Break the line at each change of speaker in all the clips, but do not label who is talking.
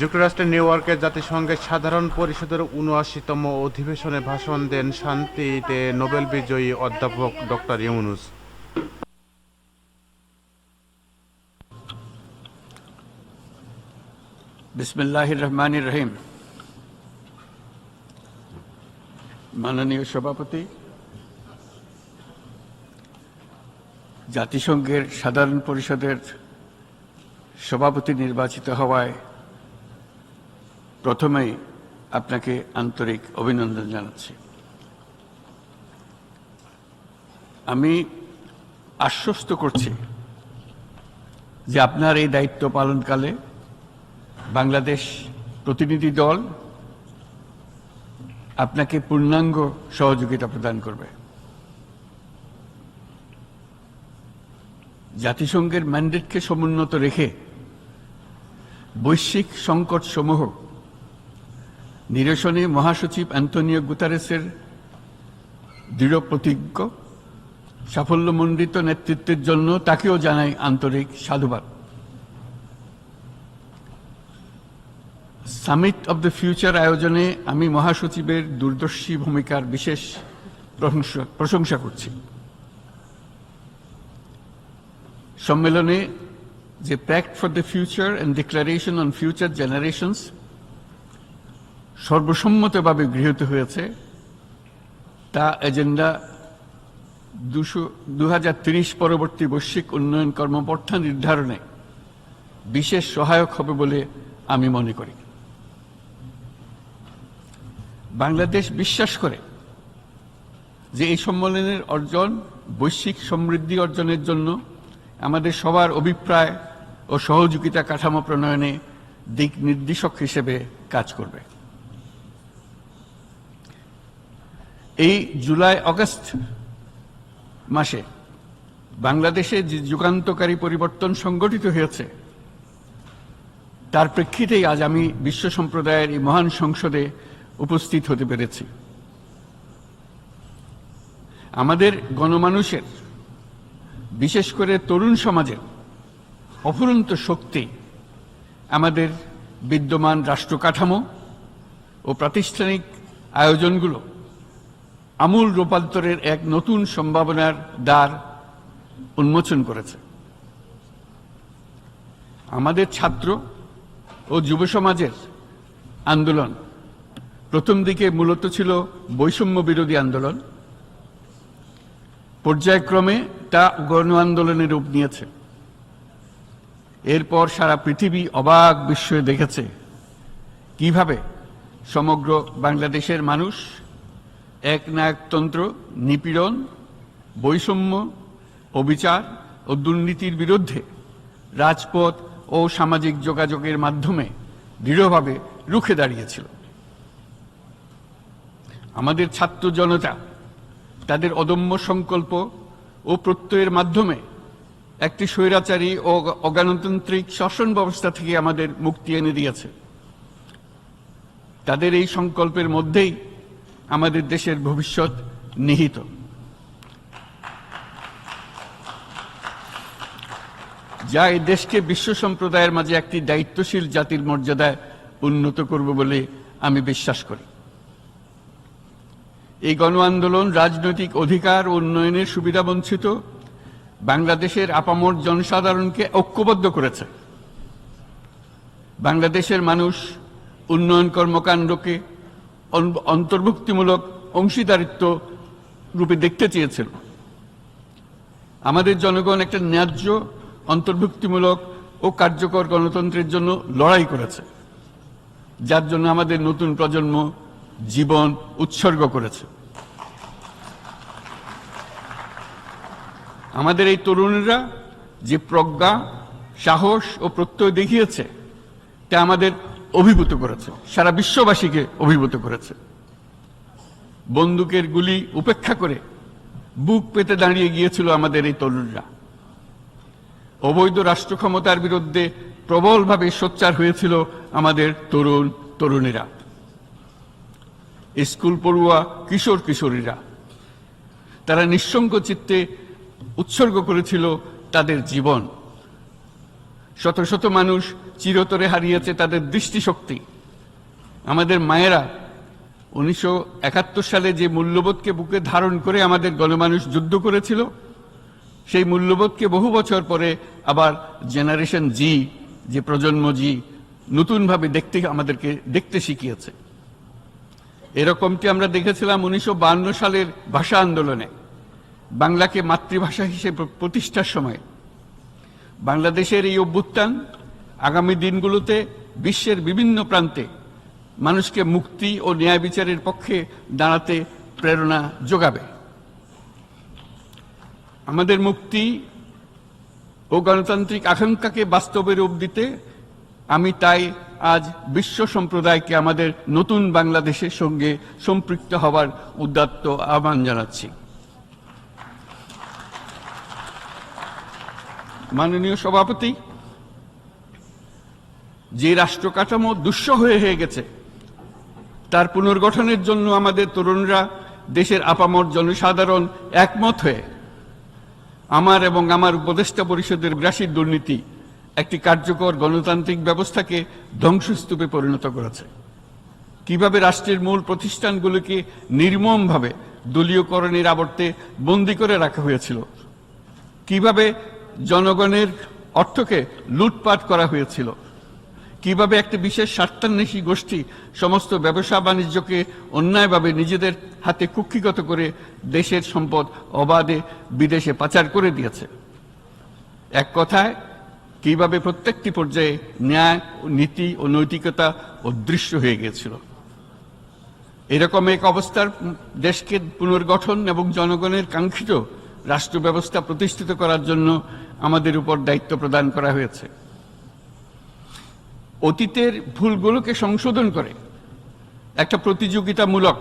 যুক্তরাষ্ট্রের নিউ ইয়র্কে জাতিসংঘের সাধারণ পরিষদের উনআশিতম অধিবেশনে ভাষণ দেন শান্তিতে নোবেল বিজয়ী অধ্যাপক ডক্টর ইউনুস।
বিসমিল্লাহ রহমান রহিম। মাননীয় সভাপতি, জাতিসংঘের সাধারণ পরিষদের সভাপতি নির্বাচিত হওয়ায় প্রথমেই আপনাকে আন্তরিক অভিনন্দন জানাচ্ছি। আমি আশ্বস্ত করছি যে আপনার এই দায়িত্ব পালনকালে বাংলাদেশ প্রতিনিধি দল আপনাকে পূর্ণাঙ্গ সহযোগিতা প্রদান করবে। জাতিসংঘের ম্যান্ডেটকে সমুন্নত রেখে বৈশ্বিক সংকট সমূহ নিরসনে মহাসচিব অ্যান্টনিও গুতারেসের দৃঢ় প্রতিজ্ঞ, সাফল্যমণ্ডিত নেতৃত্বের জন্য তাকেও জানাই আন্তরিক সাধুবাদ। সামিট অব দ্য ফিউচার আয়োজনে আমি মহাসচিবের দূরদর্শী ভূমিকার বিশেষ প্রশংসা প্রশংসা করছি। সম্মেলনে যে pact for the future and declaration on future generations সর্বসম্মতভাবে গৃহীত হয়েছে, তা এজেন্ডা দুশো, দুহাজার ত্রিশ পরবর্তী বৈশ্বিক উন্নয়ন কর্মপন্থা নির্ধারণে বিশেষ সহায়ক হবে বলে আমি মনে করি। বাংলাদেশ বিশ্বাস করে যে এই সম্মেলনের অর্জন, বৈশ্বিক সমৃদ্ধি অর্জনের জন্য আমাদের সবার অভিপ্রায় ও সহযোগিতা কাঠামো প্রণয়নে দিক নির্দেশক হিসেবে কাজ করবে। এই জুলাই অগস্ট মাসে বাংলাদেশে যে যুগান্তকারী পরিবর্তন সংগঠিত হয়েছে, তার প্রেক্ষিতেই আজ আমি বিশ্ব সম্প্রদায়ের এই মহান সংসদে উপস্থিত হতে পেরেছি। আমাদের গণমানুষের, বিশেষ করে তরুণ সমাজের অফুরন্ত শক্তি, আমাদের বিদ্যমান রাষ্ট্র কাঠামো ও প্রাতিষ্ঠানিক আয়োজনগুলো আমূল রূপান্তরের এক নতুন সম্ভাবনার দ্বার উন্মোচন করেছে। আমাদের ছাত্র ও যুব সমাজের আন্দোলন প্রথম দিকে মূলত ছিল বৈষম্য বিরোধী আন্দোলন। পর্যায়ক্রমে তা গণ আন্দোলনের রূপ নিয়েছে। এরপর সারা পৃথিবী অবাক বিস্ময়ে দেখেছে কীভাবে সমগ্র বাংলাদেশের মানুষ একনায়কতন্ত্র নিপীড়ন, বৈষম্য, অবিচার ও দুর্নীতির বিরুদ্ধে রাজপথ ও সামাজিক যোগাযোগের মাধ্যমে দৃঢ়ভাবে রুখে দাঁড়িয়েছিল। আমাদের ছাত্র জনতা তাদের অদম্য সংকল্প ও প্রত্যয়ের মাধ্যমে একটি স্বৈরাচারী ও অগণতান্ত্রিক শাসন ব্যবস্থা থেকে আমাদের মুক্তি এনে দিয়েছে। তাদের এই সংকল্পের মধ্যেই আমাদের দেশের ভবিষ্যৎ নিহিত। যা এই দেশকে বিশ্ব সম্প্রদায়ের মাঝে একটি দায়িত্বশীল জাতির মর্যাদায় উন্নত করবে বলে আমি বিশ্বাস করি। এই গণ আন্দোলন রাজনৈতিক অধিকার উন্নয়নের সুবিধা বঞ্চিত বাংলাদেশের আপামর জনসাধারণকে ঐক্যবদ্ধ করেছে। বাংলাদেশের মানুষ উন্নয়ন কর্মকাণ্ডকে অন্তর্ভুক্তিমূলক অংশীদারিত্ব রূপে দেখতে চেয়েছিল আমাদের জনগণ একটা ন্যায্য, অন্তর্ভুক্তিমূলক ও কার্যকর গণতন্ত্রের জন্য লড়াই করেছে, যার জন্য আমাদের নতুন প্রজন্ম জীবন উৎসর্গ করেছে। আমাদের এই তরুণরা যে প্রজ্ঞা, সাহস ও প্রত্যয় দেখিয়েছে, তা আমাদের অভিভূত করেছে। সারা বিশ্ববাসীকে অভিভূত করেছে। বন্দুকের গুলি উপেক্ষা করে বুক পেতে দাঁড়িয়ে গিয়েছিল আমাদের এই তরুণরা। অবৈধ রাষ্ট্র ক্ষমতার বিরুদ্ধে প্রবলভাবে সোচ্চার হয়েছিল আমাদের তরুণ তরুণীরা। স্কুল পড়ুয়া কিশোর কিশোরীরা, তারা নিঃসঙ্গ চিত্তে উৎসর্গ করেছিল তাদের জীবন। শত শত মানুষ চিরতরে হারিয়েছে তাদের দৃষ্টিশক্তি। আমাদের মায়েরা উনিশশো একাত্তর সালে যে মূল্যবোধকে বুকে ধারণ করে আমাদের গণমানুষ যুদ্ধ করেছিল, সেই মূল্যবোধকে বহু বছর পরে আবার জেনারেশন জি, যে প্রজন্ম জি, নতুনভাবে দেখতে আমাদেরকে দেখতে শিখিয়েছে। এরকমটি আমরা দেখেছিলাম উনিশশো বায়ান্ন সালের ভাষা আন্দোলনে, বাংলাকে মাতৃভাষা হিসেবে প্রতিষ্ঠার সময়। বাংলাদেশের এই অভ্যুত্থান আগামী দিনগুলোতে বিশ্বের বিভিন্ন প্রান্তে মানুষকে মুক্তি ও ন্যায় বিচারের পক্ষে দাঁড়াতে প্রেরণা যোগাবে। আমাদের মুক্তি ও গণতান্ত্রিক আকাঙ্ক্ষাকে বাস্তবে রূপ দিতে আমি তাই আজ বিশ্ব সম্প্রদায়কে আমাদের নতুন বাংলাদেশের সঙ্গে সম্পৃক্ত হবার উদ্যাত্ত আহ্বান জানাচ্ছি। মাননীয় সভাপতি যে রাষ্ট্র কাঠামো হয়ে হয়ে গেছে, তার পুনর্গঠনের জন্য আমাদের তরুণরা দেশের আপামর জনসাধারণ একমত হয়ে আমার এবং আমার উপদেষ্টা পরিষদের গ্রাসীর দুর্নীতি একটি কার্যকর গণতান্ত্রিক ব্যবস্থাকে ধ্বংসস্তূপে পরিণত করেছে। কীভাবে রাষ্ট্রের মূল প্রতিষ্ঠানগুলোকে নির্মমভাবে দলীয়করণের আবর্তে বন্দী করে রাখা হয়েছিল? কীভাবে জনগণের অর্থকে লুটপাট করা হয়েছিল? কীভাবে একটি বিশেষ স্বার্থান্বেষী গোষ্ঠী সমস্ত ব্যবসা বাণিজ্যকে অন্যায়ভাবে নিজেদের হাতে কুক্ষিগত করে দেশের সম্পদ অবাধে বিদেশে পাচার করে দিয়েছে। এক কথায়, কীভাবে প্রত্যেকটি পর্যায়ে ন্যায়, নীতি ও নৈতিকতা অদৃশ্য হয়ে গিয়েছিল। এরকম এক অবস্থার দেশকে পুনর্গঠন এবং জনগণের কাঙ্ক্ষিত রাষ্ট্র ব্যবস্থা প্রতিষ্ঠিত করার জন্য আমাদের উপর দায়িত্ব প্রদান করা হয়েছে। অতীতের ভুলগুলোকে সংশোধন করে। একটা প্রতিযোগিতামূলক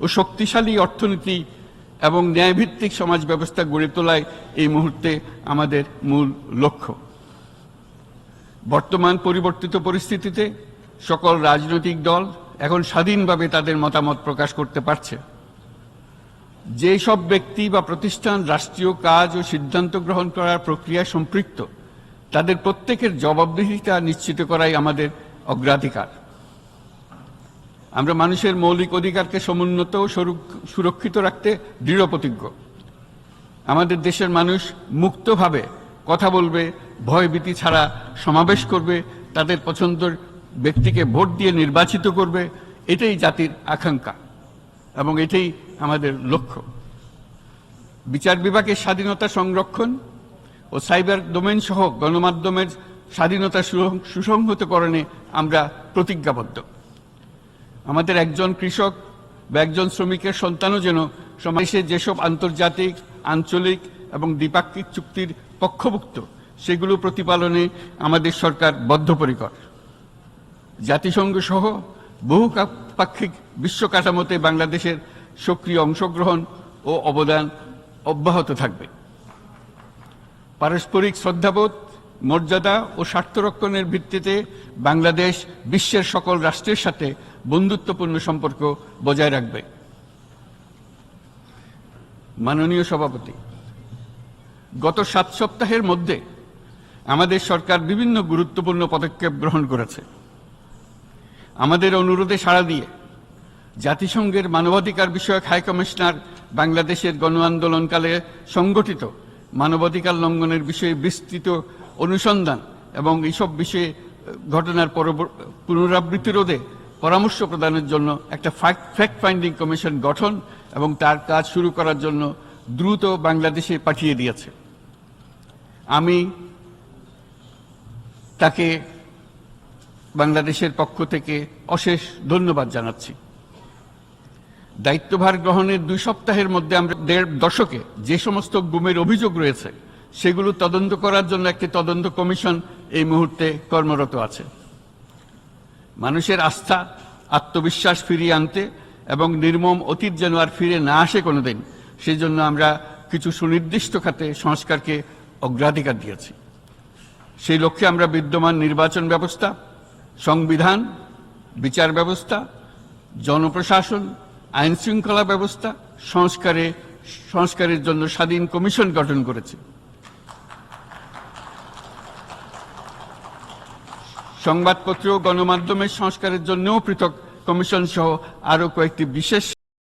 ও শক্তিশালী অর্থনীতি এবং ন্যায়ভিত্তিক সমাজ ব্যবস্থা গড়ে তোলায় এই মুহূর্তে আমাদের মূল লক্ষ্য। বর্তমান পরিবর্তিত পরিস্থিতিতে সকল রাজনৈতিক দল এখন স্বাধীনভাবে তাদের মতামত প্রকাশ করতে পারছে। যেই সব ব্যক্তি বা প্রতিষ্ঠান রাষ্ট্রীয় কাজ ও সিদ্ধান্ত গ্রহণ করার প্রক্রিয়ায় সম্পৃক্ত তাদের প্রত্যেকের জবাবদিহিতা নিশ্চিত করাই আমাদের অগ্রাধিকার। আমরা মানুষের মৌলিক অধিকারকে সমুন্নত ও সুরক্ষিত রাখতে দৃঢ় প্রতিজ্ঞ। আমাদের দেশের মানুষ মুক্তভাবে কথা বলবে ভয়ভীতি ছাড়া সমাবেশ করবে, তাদের পছন্দের ব্যক্তিকে ভোট দিয়ে নির্বাচিত করবে, এটাই জাতির আকাঙ্ক্ষা এবং এটাই আমাদের লক্ষ্য। বিচার বিভাগের স্বাধীনতা সংরক্ষণ ও সাইবার ডোমেন সহ গণমাধ্যমের স্বাধীনতা সুসংহতকরণে আমরা প্রতিজ্ঞাবদ্ধ। আমাদের একজন কৃষক বা একজন শ্রমিকের সন্তানও যেন সমাজে যেসব আন্তর্জাতিক, আঞ্চলিক এবং দ্বিপাক্ষিক চুক্তির পক্ষভুক্ত, সেগুলো প্রতিপালনে আমাদের সরকার বদ্ধপরিকর। জাতিসংঘ সহ বহু পাক্ষিক বিশ্ব কাঠামোতে বাংলাদেশের সক্রিয় অংশগ্রহণ ও অবদান অব্যাহত থাকবে। পারস্পরিক শ্রদ্ধাবোধ, মর্যাদা ও স্বার্থরক্ষণের ভিত্তিতে বাংলাদেশ বিশ্বের সকল রাষ্ট্রের সাথে বন্ধুত্বপূর্ণ সম্পর্ক বজায় রাখবে। মাননীয় সভাপতি, গত সাত সপ্তাহের মধ্যে আমাদের সরকার বিভিন্ন গুরুত্বপূর্ণ পদক্ষেপ গ্রহণ করেছে। আমাদের অনুরোধে সাড়া দিয়ে জাতিসংঘের মানবাধিকার বিষয়ক হাই কমিশনার বাংলাদেশের গণ আন্দোলনকালে সংগঠিত মানবাধিকার লঙ্ঘনের বিষয়ে বিস্তৃত অনুসন্ধান এবং এইসব বিষয়ে ঘটনার পুনরাবৃত্তি রোধে পরামর্শ প্রদানের জন্য একটা ফ্যাক্ট ফাইন্ডিং কমিশন গঠন এবং তার কাজ শুরু করার জন্য দ্রুত বাংলাদেশে পাঠিয়ে দিয়েছে। আমি তাকে বাংলাদেশের পক্ষ থেকে অশেষ ধন্যবাদ জানাচ্ছি। দায়িত্বভার গ্রহণের দুই সপ্তাহের মধ্যে আমরা দেড় দশকে যে সমস্ত গুমের অভিযোগ রয়েছে, সেগুলো তদন্ত করার জন্য একটি তদন্ত কমিশন এই মুহূর্তে কর্মরত আছে। মানুষের আস্থা, আত্মবিশ্বাস ফিরিয়ে আনতে এবং নির্মম অতীত যেন আর ফিরে না আসে কোনোদিন সেই জন্য আমরা কিছু সুনির্দিষ্ট খাতে সংস্কারকে অগ্রাধিকার দিয়েছি। সেই লক্ষ্যে আমরা বিদ্যমান নির্বাচন ব্যবস্থা, সংবিধান, বিচার ব্যবস্থা, জনপ্রশাসন আইন শৃঙ্খলা ব্যবস্থা সংস্কারে, সংস্কারের জন্য স্বাধীন কমিশন গঠন করেছে। সংবাদপত্র ও গণমাধ্যমের সংস্কারের জন্যও পৃথক কমিশন সহ আরও কয়েকটি বিশেষ